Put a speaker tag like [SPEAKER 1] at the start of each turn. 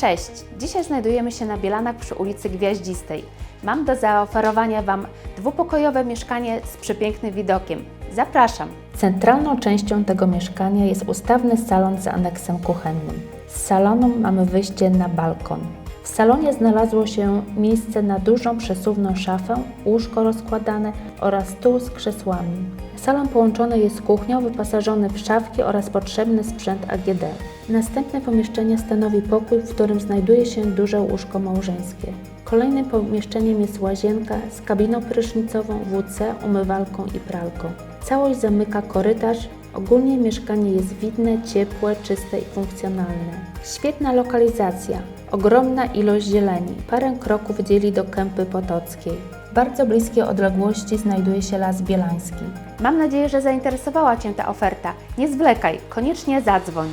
[SPEAKER 1] cześć! Dzisiaj znajdujemy się na Bielanach przy ulicy Gwiaździstej. Mam do zaoferowania Wam dwupokojowe mieszkanie z przepięknym widokiem. Zapraszam! Centralną częścią tego mieszkania jest ustawny salon z aneksem kuchennym. Z salonu mamy wyjście na balkon. W salonie znalazło się miejsce na dużą przesuwną szafę, łóżko rozkładane oraz stół z krzesłami. Salon połączony jest z kuchnią, wyposażony w szafki oraz potrzebny sprzęt AGD. Następne pomieszczenie stanowi pokój, w którym znajduje się duże łóżko małżeńskie. Kolejnym pomieszczeniem jest łazienka z kabiną prysznicową, WC, umywalką i pralką. Całość zamyka korytarz. Ogólnie mieszkanie jest widne, ciepłe, czyste i funkcjonalne. Świetna lokalizacja, ogromna ilość zieleni, parę kroków dzieli do Kępy Potockiej. W bardzo bliskiej odległości znajduje się Las Bielański. Mam nadzieję, że zainteresowała Cię ta oferta. Nie zwlekaj, koniecznie zadzwoń.